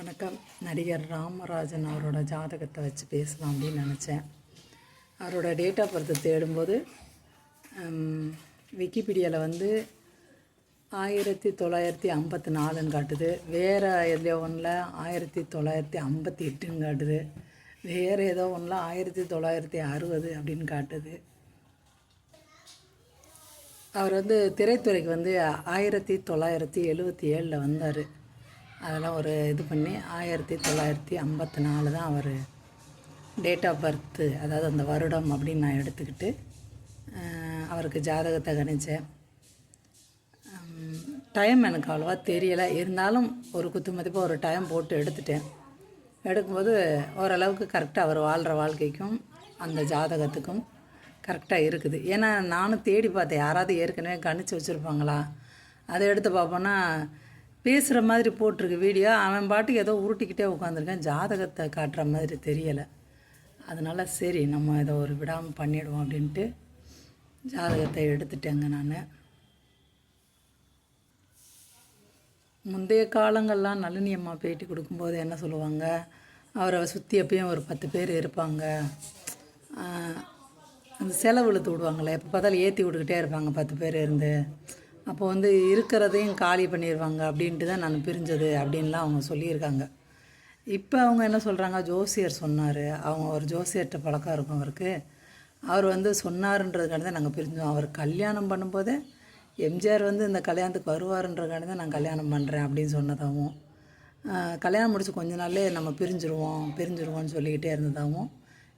வணக்கம். நடிகர் ராமராஜன் அவரோட ஜாதகத்தை வச்சு பேசலாம் அப்படின்னு நினச்சேன். அவரோட டேட் ஆஃப் பர்த் தேடும்போது விக்கிபீடியாவில் வந்து ஆயிரத்தி தொள்ளாயிரத்தி ஐம்பத்தி நாலுன்னு காட்டுது. வேறு எதுலையோ ஒன்றில் ஆயிரத்தி தொள்ளாயிரத்தி ஐம்பத்தி எட்டுன்னு காட்டுது. வேறு ஏதோ ஒன்றில் ஆயிரத்தி தொள்ளாயிரத்தி அறுபது அப்படின்னு காட்டுது. அவர் வந்து திரைத்துறைக்கு வந்து ஆயிரத்தி தொள்ளாயிரத்தி எழுபத்தி ஏழில் வந்தார். அதெல்லாம் ஒரு இது பண்ணி ஆயிரத்தி தொள்ளாயிரத்தி ஐம்பத்தி நாலு தான் அவர் டேட் ஆஃப் பர்த்து அதாவது அந்த வருடம் அப்படின்னு நான் எடுத்துக்கிட்டு அவருக்கு ஜாதகத்தை கணிச்சேன். டைம் எனக்கு அவ்வளோவா தெரியலை. இருந்தாலும் ஒரு குத்து மதிப்பாக ஒரு டைம் போட்டு எடுத்துட்டேன். எடுக்கும்போது ஓரளவுக்கு கரெக்டாக அவர் வாழ்கிற வாழ்க்கைக்கும் அந்த ஜாதகத்துக்கும் கரெக்டாக இருக்குது. ஏன்னா நானும் தேடி பார்த்தேன். யாராவது ஏற்கனவே கணிச்சு வச்சுருப்பாங்களா? அதை எடுத்து பார்ப்போன்னா பேசுகிற மாதிரி போட்டிருக்கு வீடியோ அவன் பாட்டுக்கு ஏதோ உருட்டிக்கிட்டே உட்காந்துருக்கேன் ஜாதகத்தை காட்டுற மாதிரி தெரியலை. அதனால் சரி நம்ம இதை ஒரு விடாமல் பண்ணிவிடுவோம் அப்படின்ட்டு ஜாதகத்தை எடுத்துட்டேங்க நான். முந்தைய காலங்கள்லாம் நளினி அம்மா பேட்டி கொடுக்கும்போது என்ன சொல்லுவாங்க? அவரை சுற்றி எப்பயும் ஒரு பத்து பேர் இருப்பாங்க. அந்த செலவு இழுத்து விடுவாங்களே. எப்போ பார்த்தாலும் ஏற்றி விட்டுக்கிட்டே இருப்பாங்க பத்து பேர் இருந்து. அப்போ வந்து இருக்கிறதையும் காலி பண்ணிடுவாங்க அப்படின்ட்டு தான் நான் பிரிஞ்சது அப்படின்லாம் அவங்க சொல்லியிருக்காங்க. இப்போ அவங்க என்ன சொல்கிறாங்க ஜோசியர் சொன்னார். அவங்க ஒரு ஜோசியர்கிட்ட பழக்கம் இருக்கும் அவருக்கு. அவர் வந்து சொன்னார்ன்றதுக்காண்டி தான் நாங்கள் பிரிஞ்சோம். அவர் கல்யாணம் பண்ணும்போதே எம்ஜிஆர் வந்து இந்த கல்யாணத்துக்கு வருவாருன்றதுக்காண்டி தான் நான் கல்யாணம் பண்ணுறேன் அப்படின்னு சொன்னதாகவும் கல்யாணம் முடிச்சு கொஞ்ச நாள்லே நம்ம பிரிஞ்சிருவோம் பிரிஞ்சிருவோம்னு சொல்லிக்கிட்டே இருந்ததாகவும்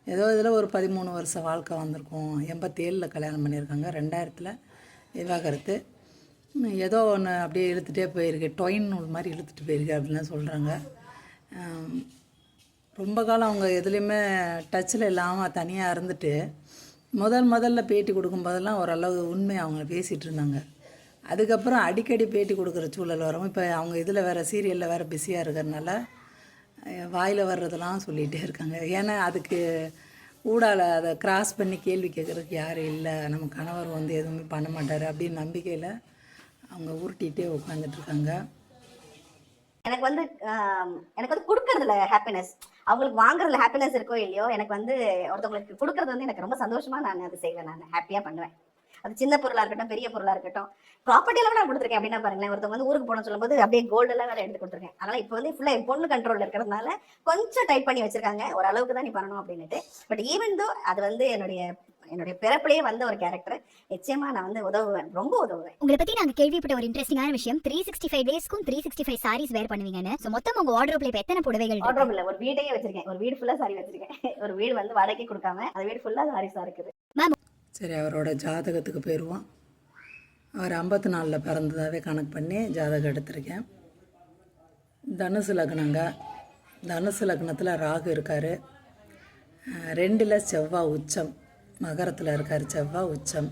ஏதோ இதில் ஒரு பதிமூணு வருஷம் வாழ்க்கை வந்திருக்கும். எண்பத்தேழில் கல்யாணம் பண்ணியிருக்காங்க. ரெண்டாயிரத்தில் விவாகரத்து. ஏதோ ஒன்று அப்படியே இழுத்துகிட்டே போயிருக்கு. டொயின் நூல் மாதிரி இழுத்துட்டு போயிருக்கு அப்படின்லாம் சொல்கிறாங்க ரொம்ப காலம் அவங்க எதுலேயுமே டச்சில் இல்லாமல் தனியாக இருந்துட்டு முதல் முதல்ல பேட்டி கொடுக்கும்போதெல்லாம் ஓரளவு உண்மை அவங்க பேசிகிட்டு இருந்தாங்க. அதுக்கப்புறம் அடிக்கடி பேட்டி கொடுக்குற சூழல் வரும். இப்போ அவங்க இதில் வேறு சீரியலில் வேறு பிஸியாக இருக்கிறதுனால வாயில் வர்றதெல்லாம் சொல்லிகிட்டே இருக்காங்க. ஏன்னா அதுக்கு ஊடால அதை கிராஸ் பண்ணி கேள்வி கேட்குறதுக்கு யாரும் இல்லை. நம்ம கணவர் வந்து எதுவுமே பண்ண மாட்டார் அப்படின்னு நம்பிக்கையில் அவங்க உருட்டிகிட்டே உட்காந்துட்ருக்காங்க எனக்கு வந்து எனக்கு வந்து கொடுக்கறதுல ஹாப்பினஸ் அவங்களுக்கு வாங்குறதுல ஹாப்பினஸ் இருக்கோ இல்லையோ எனக்கு வந்து ஒருத்தவங்களுக்கு கொடுக்கறது வந்து எனக்கு ரொம்ப சந்தோஷமா நான் அது செய்வேன் நான் ஹாப்பியா பண்ணுவேன். அது சின்ன பொருளா இருக்கட்டும் பெரிய பொருளா இருக்கட்டும். ப்ராப்பர்ட்டி எல்லாம் நான் கொடுத்துருக்கேன் அப்படின்னா பாருங்களேன் ஒருத்தவங்க வந்து ஊருக்கு போகணும் சொல்லும்போது அப்படியே கோல்டு எல்லாம் வேற எடுத்து கொடுத்துருக்கேன். அதனால இப்போ வந்து ஃபுல்லா என் பொண்ணு கண்ட்ரோல்ல இருக்கிறதுனால கொஞ்சம் டைட் பண்ணி வச்சிருக்காங்க. ஒரு அளவுக்கு தான் நீ பண்ணணும் அப்படின்னுட்டு. பட் ஈவன் தோ அது வந்து என்னுடைய என்னுடைய பிறப்பிலேயே வந்த ஒரு கேரக்டர் நிச்சயமா நான் வந்து உதவுவேன் ரொம்ப உதவுவேன். உங்களை பத்தி நாங்க கேள்விப்பட்ட ஒரு இன்ட்ரெஸ்டிங்கான விஷயம் three sixty five டேஸ்க்கும் three sixty five saris wear பண்ணுவீங்கன்னு. So, மொத்தம் உங்க வார்ட்ரோப்ல இப்ப எத்தனை புடவைகள் இருக்கு? ஆர்டர் இல்ல ஒரு வீட்டையே வச்சிருக்கேன். ஒரு வீடு ஃபுல்லா சாரி வச்சிருக்கேன். ஒரு வீடு வந்து வாடகைக்கு கொடுக்காம அந்த வீடு ஃபுல்லா சாரீஸா இருக்குது. சரி அவரோட ஜாதகத்துக்கு போயிடுவோம் அவர் ஐம்பத்தி நாலில் பிறந்ததாகவே கணக்கு பண்ணி ஜாதகம் எடுத்திருக்கேன். தனுசு லக்னங்க. தனுசு லக்னத்தில் ராகு இருக்கார். ரெண்டில் செவ்வாய் உச்சம். மகரத்தில் இருக்கார் செவ்வாய் உச்சம்.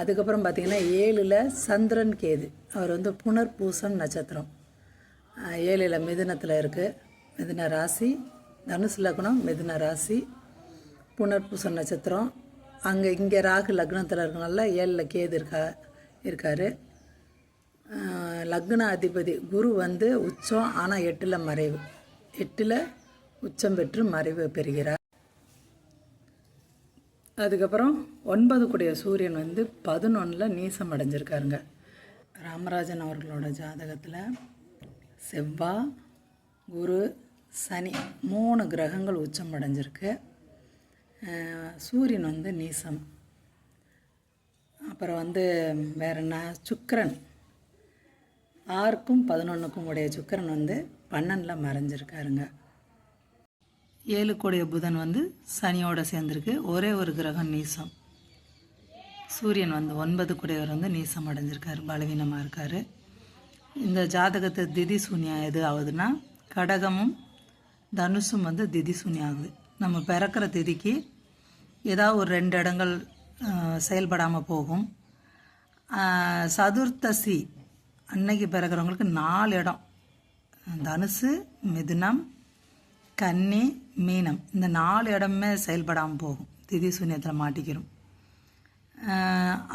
அதுக்கப்புறம் பார்த்திங்கன்னா ஏழில் சந்திரன் கேது. அவர் வந்து புனர்பூசம் நட்சத்திரம். ஏழில் மிதுனத்தில் இருக்குது மிதுன ராசி தனுசு லக்னம் மிதுன ராசி புனர்பூசம் நட்சத்திரம். அங்கே இங்கே ராகு லக்னத்தில் இருக்கனால ஏழில் கேது இருக்கா இருக்கார். லக்ன அதிபதி குரு வந்து உச்சம் ஆனால் எட்டில் மறைவு. எட்டில் உச்சம் பெற்று மறைவு பெறுகிறார். அதுக்கப்புறம் ஒன்பது சூரியன் வந்து பதினொன்றில் நீசம் அடைஞ்சிருக்காருங்க. ராமராஜன் அவர்களோட ஜாதகத்தில் செவ்வாய் குரு சனி மூணு கிரகங்கள் உச்சம் அடைஞ்சிருக்கு. சூரியன் வந்து நீசம். அப்புறம் வந்து வேற என்ன? சுக்கரன். ஆறுக்கும் பதினொன்றுக்கும் உடைய சுக்கரன் வந்து பன்னெண்டில் மறைஞ்சிருக்காருங்க. ஏழு கூடிய புதன் வந்து சனியோடு சேர்ந்துருக்கு. ஒரே ஒரு கிரகம் நீசம். சூரியன் வந்து ஒன்பது கூடியவர் வந்து நீசம் அடைஞ்சிருக்காரு பலவீனமாக இருக்கார். இந்த ஜாதகத்தை திதி சூன்யம் எது ஆகுதுன்னா கடகமும் தனுஷும் வந்து திதி சூன்யம் ஆகுது நம்ம பிறக்கிற திதிக்கு ஏதாவது ஒரு ரெண்டு இடங்கள் செயல்படாமல் போகும். சதுர்த்தசி அன்னைக்கு பிறக்கிறவங்களுக்கு நாலு இடம். தனுசு மிதுனம் கன்னி மீனம். இந்த நாலு இடமே செயல்படாமல் போகும். திதி சூன்யத்தில் மாட்டிக்கிறோம்.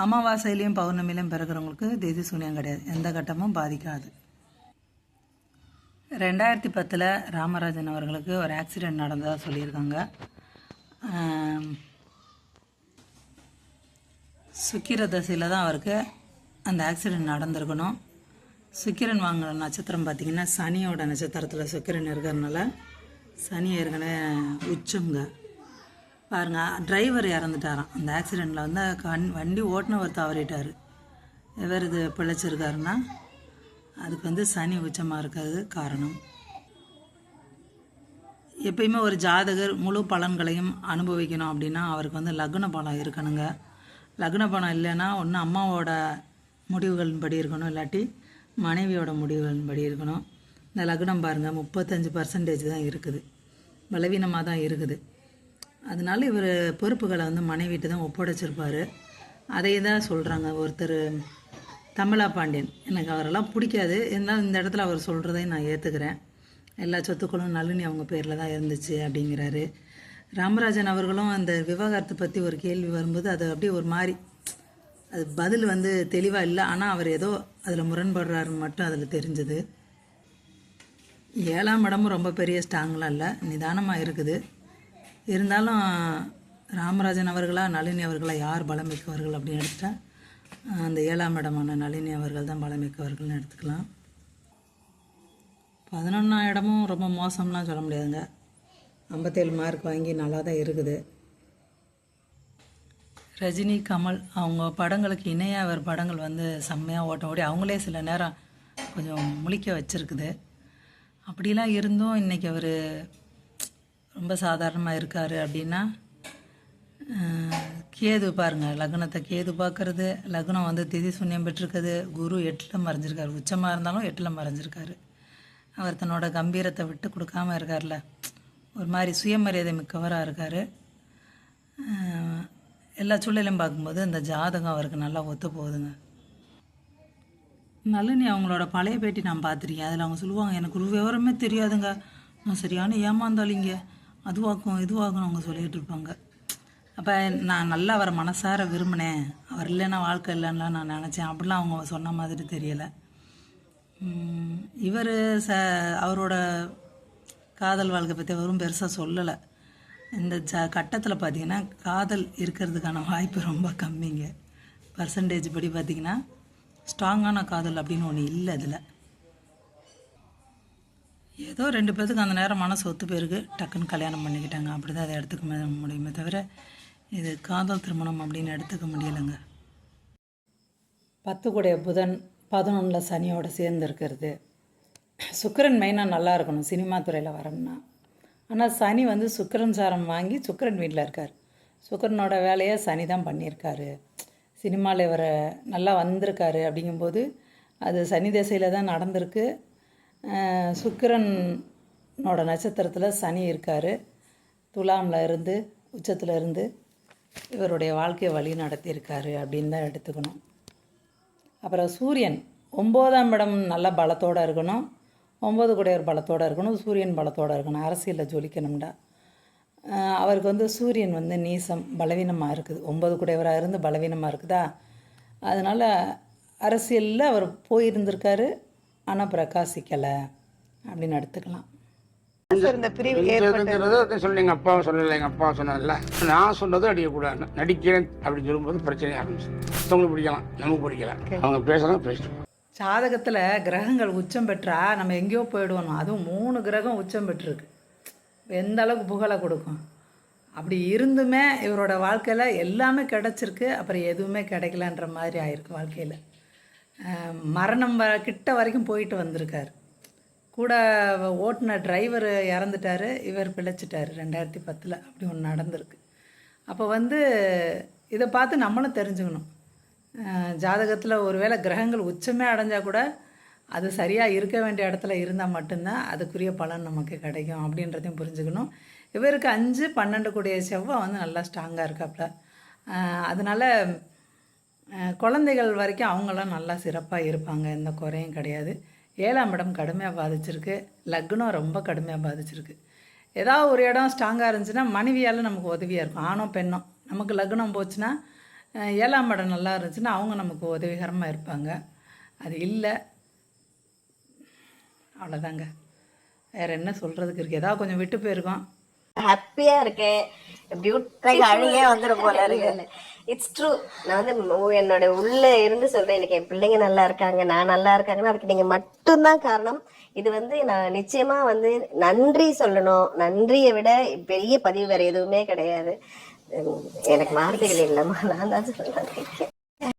அமாவாசையிலையும் பௌர்ணமிலையும் பிறக்கிறவங்களுக்கு திதி சூன்யம் கிடையாது. எந்த கட்டமும் பாதிக்காது. ரெண்டாயிரத்தி பத்தில் ராமராஜன் அவர்களுக்கு ஒரு ஆக்சிடெண்ட் நடந்ததாக சொல்லியிருக்காங்க. சுக்கிர தசையில் தான் அவருக்கு அந்த ஆக்சிடெண்ட் நடந்திருக்கணும். சுக்கிரன் வாங்கின நட்சத்திரம் பார்த்திங்கன்னா சனியோட நட்சத்திரத்தில் சுக்கிரன் இருக்கிறதுனால சனி ஏற்கனவே உச்சங்க பாருங்க டிரைவர் இறந்துட்டாராம். அந்த ஆக்சிடெண்ட்டில் வந்து கண் வண்டி ஓட்டினவர் தவறிட்டார். எவர் இது பிழைச்சிருக்காருன்னா அதுக்கு வந்து சனி உச்சமாக இருக்கிறது காரணம். எப்பயுமே ஒரு ஜாதகர் முழு பலன்களையும் அனுபவிக்கணும் அப்படின்னா அவருக்கு வந்து லக்ன பலம் இருக்கணுங்க. லக்ன பலம் இல்லைன்னா ஒன்று அம்மாவோட முடிவுகளின்படி இருக்கணும் இல்லாட்டி மனைவியோட முடிவுகளின்படி இருக்கணும். இந்த லக்னம் பாருங்கள் முப்பத்தஞ்சு பர்சன்டேஜ் தான் இருக்குது. பலவீனமாக தான் இருக்குது. அதனால இவர் பொறுப்புகளை வந்து மனைவிட்டு தான் ஒப்படைச்சிருப்பார். அதை தான் சொல்கிறாங்க ஒருத்தர் தமிழா பாண்டியன் எனக்கு அவரெல்லாம் பிடிக்காது. இருந்தாலும் இந்த இடத்துல அவர் சொல்கிறதையும் நான் ஏற்றுக்கிறேன் எல்லா சொத்துக்களும் நளினி அவங்க பேரில் தான் இருந்துச்சு அப்படிங்கிறாரு. ராமராஜன் அவர்களும் அந்த விவகாரத்தை பற்றி ஒரு கேள்வி வரும்போது அது அப்படியே ஒரு மாதிரி அது பதில் வந்து தெளிவாக இல்லை. ஆனால் அவர் ஏதோ அதில் முரண்படுறாருன்னு மட்டும் அதில் தெரிஞ்சது. ஏழாம் இடமும் ரொம்ப பெரிய ஸ்ட்ராங்லாம் இல்லை நிதானமாக இருக்குது. இருந்தாலும் ராமராஜன் அவர்களா நளினி அவர்களா யார் பலமிக்கவர்கள் அப்படின்னு எடுத்துட்டா அந்த ஏழாம் இடமான நளினி அவர்கள் தான் பலமிக்கவர்கள்னு எடுத்துக்கலாம். பதினொன்றாம் இடமும் ரொம்ப மோசம்லாம் சொல்ல முடியாதுங்க. ஐம்பத்தேழு மார்க் வாங்கி நல்லா தான் இருக்குது. ரஜினி கமல் அவங்க படங்களுக்கு இணையாக அவர் படங்கள் வந்து செம்மையாக ஓட்ட ஓடி அவங்களே சில நேரம் கொஞ்சம் முழிக்க வச்சுருக்குது. அப்படிலாம் இருந்தும். இன்றைக்கி அவர் ரொம்ப சாதாரணமாக இருக்கார் அப்படின்னா கேது பாருங்கள் லக்னத்தை கேது பார்க்கறது லக்னம் வந்து திதி சூன்யம் பெற்றிருக்குது குரு எட்டில் மறைஞ்சிருக்காரு. உச்சமாக இருந்தாலும் எட்டில் மறைஞ்சிருக்காரு. அவர் தன்னோட கம்பீரத்தை விட்டு கொடுக்காம இருக்கார்ல ஒரு மாதிரி சுயமரியாதை மிக்கவராக இருக்கார். எல்லா சூழலையும் பார்க்கும்போது இந்த ஜாதகம் அவருக்கு நல்லா ஒத்து போகுதுங்க. நளினி அவங்களோட பழைய பேட்டி நான் பார்த்துருக்கேன் அதில் அவங்க சொல்லுவாங்க எனக்கு ஒரு விவரமே தெரியாதுங்க. நான் சரியான ஏமாந்தாளிங்க. அதுவாக்கும் இதுவாகும் அவங்க சொல்லிகிட்டு இருப்பாங்க. அப்போ நான் நல்லா அவரை மனசார விரும்பினேன். அவர் இல்லைன்னா வாழ்க்கை இல்லைன்னா நான் நினச்சேன். அப்படிலாம் அவங்க சொன்ன மாதிரி தெரியலை. இவர் ச அவரோட காதல் வாழ்க்கை பற்றி அவரும் பெருசாக சொல்லலை. இந்த ஜ கட்டத்தில் பார்த்தீங்கன்னா காதல் இருக்கிறதுக்கான வாய்ப்பு ரொம்ப கம்மிங்க. பர்சன்டேஜ் படி பார்த்திங்கன்னா ஸ்ட்ராங்கான காதல் அப்படின்னு ஒன்று இல்லை அதில் ஏதோ ரெண்டு பேர்த்துக்கு அந்த நேரம் மனசு ஒத்து பேருக்கு டக்குன்னு கல்யாணம் பண்ணிக்கிட்டாங்க. அப்படி தான் அதை எடுத்துக்க முடியுமே தவிர இது காதல் திருமணம் அப்படின்னு எடுத்துக்க முடியலைங்க. பத்து கூடைய புதன் பதினொன்றில் சனியோடு சேர்ந்து இருக்கிறது. சுக்கரன் மெயினாக நல்லா இருக்கணும் சினிமா துறையில் வரோம்னா ஆனால் சனி வந்து சுக்கரன் சாரம் வாங்கி சுக்கரன் வீட்டில் இருக்கார். சுக்கரனோட வேலையை சனி தான் பண்ணியிருக்காரு. சினிமாவில் இவர் நல்லா வந்திருக்காரு அப்படிங்கும்போது அது சனி திசையில் தான் நடந்திருக்கு. சுக்கிரனோட நட்சத்திரத்தில் சனி இருக்கார். துலாமில் இருந்து உச்சத்தில் இருந்து இவருடைய வாழ்க்கையை வழி நடத்தியிருக்காரு அப்படின்னு தான் எடுத்துக்கணும். அப்புறம் சூரியன் ஒம்போதாம் இடம் நல்ல பலத்தோடு இருக்கணும். ஒம்பது குடையர் பலத்தோடு இருக்கணும். சூரியன் பலத்தோடு இருக்கணும். அரசியலில் ஜொலிக்கணும்டா. அவருக்கு வந்து சூரியன் வந்து நீசம் பலவீனமாக இருக்குது. ஒம்பது கூடையவராக இருந்து பலவீனமாக இருக்குதா? அதனால் அரசியலில் அவர் போயிருந்திருக்காரு ஆனால் பிரகாசிக்கலை. அப்படின்னு எடுத்துக்கலாம். இந்த பிரிவு இருந்தது சொல்லி எங்கள் அப்பாவும் சொல்லலை எங்கள் அப்பா சொன்னதில்ல நான் சொன்னதும் அடிக்கக்கூடாது. நடிக்கிறேன் அப்படின்னு சொல்லும்போது பிரச்சனை ஆரம்பிச்சு மற்றவங்களுக்கு பிடிக்கலாம் நமக்கு பிடிக்கல. அவங்க பேசுகிறாங்க பேசிட்டு ஜாதகத்தில் கிரகங்கள் உச்சம் பெற்றா நம்ம எங்கேயோ போயிடுவோம். அதுவும் மூணு கிரகம் உச்சம் பெற்றிருக்கு. எந்த அளவுக்கு புகழை கொடுக்கும். அப்படி இருந்துமே இவரோட வாழ்க்கையில் எல்லாமே கிடச்சிருக்கு. அப்புறம் எதுவுமே கிடைக்கலன்ற மாதிரி ஆயிருக்கு வாழ்க்கையில். மரணம் வ கிட்ட வரைக்கும் போயிட்டு வந்திருக்கார். கூட ஓட்டுன டிரைவர் இறந்துட்டார். இவர் பிழைச்சிட்டார் ரெண்டாயிரத்தி பத்தில். அப்படி ஒன்று நடந்திருக்கு. அப்போ வந்து இதை பார்த்து நம்மளும் தெரிஞ்சுக்கணும். ஜாதகத்தில் ஒருவேளை கிரகங்கள் உச்சமே அடைஞ்சால் கூட அது சரியாக இருக்க வேண்டிய இடத்துல இருந்தால் மட்டும்தான் அதுக்குரிய பலன் நமக்கு கிடைக்கும் அப்படின்றதையும் புரிஞ்சுக்கணும். இவருக்கு அஞ்சு பன்னெண்டு கூடிய செவ்வாய் வந்து நல்லா ஸ்ட்ராங்காக இருக்காப்புல அதனால் அதனால குழந்தைகள் வரைக்கும் அவங்களாம் நல்லா சிறப்பாக இருப்பாங்க. எந்த குறையும் கிடையாது. ஏழாம் இடம் கடுமையாக பாதிச்சிருக்கு. லக்னம் ரொம்ப கடுமையாக பாதிச்சிருக்கு. ஏதாவது ஒரு இடம் ஸ்ட்ராங்காக இருந்துச்சுன்னா மனைவியால் நமக்கு உதவியாக இருக்கும். ஆணும் பெண்ணும். நமக்கு லக்னம் போச்சுன்னா ஏழாம் இடம் நல்லா இருந்துச்சுன்னா அவங்க நமக்கு உதவிகரமாக இருப்பாங்க. அது இல்லை. அவ்வளோதாங்க வேற என்ன சொல்கிறதுக்கு இருக்குது ஏதாவது கொஞ்சம் விட்டு போயிருக்கோம். ஹாப்பியா இருக்கேன் பியூட்டிஃபுல் அழுகே வந்துடும் போல இருக்கு. இட்ஸ் ட்ரூ நான் வந்து என்னோட உள்ள இருந்து சொல்றேன். எனக்கு என் பிள்ளைங்க நல்லா இருக்காங்க நான் நல்லா இருக்காங்கன்னா அதுக்கு நீங்க மட்டும்தான் காரணம். இது வந்து நான் நிச்சயமா வந்து நன்றி சொல்லணும். நன்றியை விட பெரிய பதிவு வேற எதுவுமே கிடையாது. எனக்கு வார்த்தைகள் இல்லைம்மா. நான் தான் சொல்றேன்